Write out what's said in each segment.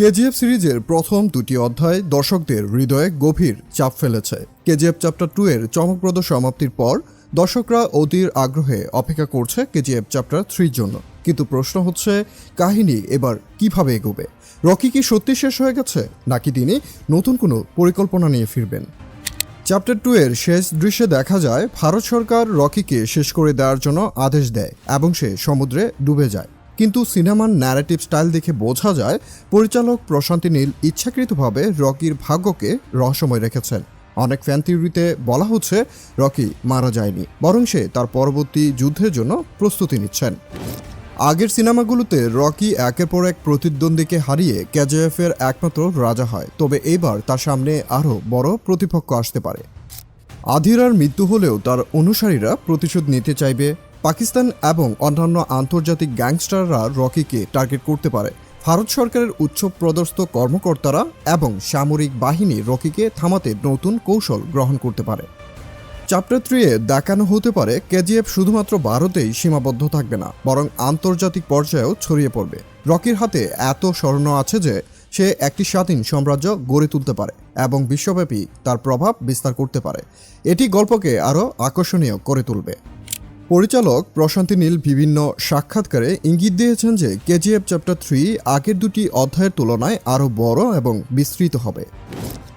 কেজিএফ সিরিজের প্রথম দুটি অধ্যায় দর্শকদের হৃদয়ে গভীর চাপ ফেলেছে। কেজিএফ চ্যাপ্টার টু এর চমকপ্রদ সমাপ্তির পর দর্শকরা অতির আগ্রহে অপেক্ষা করছে কেজিএফ চ্যাপ্টার থ্রির জন্য। কিন্তু প্রশ্ন হচ্ছে, কাহিনী এবার কীভাবে এগোবে? রকি কি সত্যি শেষ হয়ে গেছে? নাকি তিনি নতুন কোনো পরিকল্পনা নিয়ে ফিরবেন? চ্যাপ্টার টু এর শেষ দৃশ্যে দেখা যায়, ভারত সরকার রকিকে শেষ করে দেওয়ার জন্য আদেশ দেয় এবং সে সমুদ্রে ডুবে যায়। কিন্তু সিনেমার ন্যারেটিভ স্টাইল দেখে বোঝা যায়, পরিচালক প্রশান্তি নীল ইচ্ছাকৃতভাবে রকির ভাগ্যকে রহস্যময় রেখেছেন। অনেক ফ্যান থিওরিতে বলা হচ্ছে, রকি মারা যায়নি, বরং সে তার পরবর্তী যুদ্ধের জন্য প্রস্তুতি নিচ্ছেন। আগের সিনেমাগুলোতে রকি একের পর এক প্রতিদ্বন্দ্বীকে হারিয়ে কেজিএফ এর একমাত্র রাজা হয়, তবে এবার তার সামনে আরও বড় প্রতিপক্ষ আসতে পারে। আধিরার মৃত্যু হলেও তার অনুসারীরা প্রতিশোধ নিতে চাইবে পাকিস্তান এবং অন্যান্য আন্তর্জাতিক গ্যাংস্টাররা রকিকে টার্গেট করতে পারে। ভারত সরকারের উচ্চ পদস্থ কর্মকর্তারা এবং সামরিক বাহিনী রকিকে থামাতে নতুন কৌশল গ্রহণ করতে পারে। চ্যাপ্টার থ্রিয়ে দেখানো হতে পারে কেজিএফ শুধুমাত্র ভারতেই সীমাবদ্ধ থাকবে না, বরং আন্তর্জাতিক পর্যায়েও ছড়িয়ে পড়বে। রকির হাতে এত স্বর্ণ আছে যে সে একটি স্বাধীন সাম্রাজ্য গড়ে তুলতে পারে এবং বিশ্বব্যাপী তার প্রভাব বিস্তার করতে পারে। এটি গল্পকে আরও আকর্ষণীয় করে তুলবে। পরিচালক প্রশান্তি নীল বিভিন্ন সাক্ষাৎকারে ইঙ্গিত দিয়েছেন যে কেজিএফ চ্যাপ্টার থ্রি আগের দুটি অধ্যায়ের তুলনায় আরও বড় এবং বিস্তৃত হবে।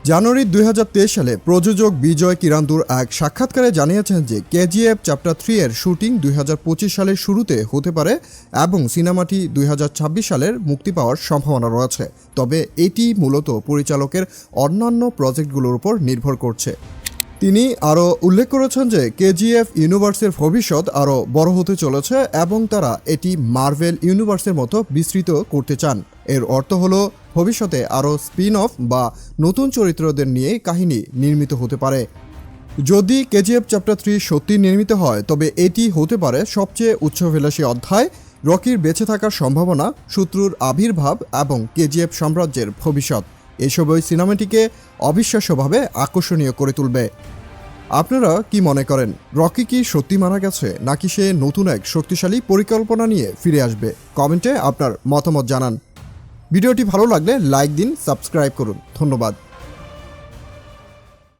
জানুয়ারি দুই হাজার তেইশ সালে প্রযোজক বিজয় কিরান্দুর এক সাক্ষাৎকারে জানিয়েছেন যে কেজিএফ চ্যাপ্টার থ্রি এর শুটিং দুই হাজার পঁচিশ সালের শুরুতে হতে পারে এবং সিনেমাটি দুই হাজার ছাব্বিশ সালের মুক্তি পাওয়ার সম্ভাবনা রয়েছে। তবে এটি মূলত পরিচালকের অন্যান্য প্রজেক্টগুলোর উপর নির্ভর করছে। তিনি আরও উল্লেখ করেছেন যে কেজিএফ ইউনিভার্সের ভবিষ্যৎ আরও বড় হতে চলেছে এবং তারা এটি মার্ভেল ইউনিভার্সের মতো বিস্তৃত করতে চান। এর অর্থ হলো, ভবিষ্যতে আরও স্পিন অফ বা নতুন চরিত্রদের নিয়ে কাহিনী নির্মিত হতে পারে। যদি কেজিএফ চ্যাপ্টার থ্রি সত্যি নির্মিত হয়, তবে এটি হতে পারে সবচেয়ে উচ্চভিলাষী অধ্যায়। রকির বেঁচে থাকার সম্ভাবনা, শত্রুর আবির্ভাব এবং কেজিএফ সাম্রাজ্যের ভবিষ্যৎ। এসবই সিনেমাটিকে অবিশ্বাস্যভাবে আকর্ষণীয় করে তুলবে। আপনারা কি মনে করেন, রকি কি সত্যি মারা গেছে, নাকি সে নতুন এক শক্তিশালী পরিকল্পনা নিয়ে ফিরে আসবে? কমেন্টে আপনার মতামত জানান। ভিডিওটি ভালো লাগলে লাইক দিন, সাবস্ক্রাইব করুন। ধন্যবাদ।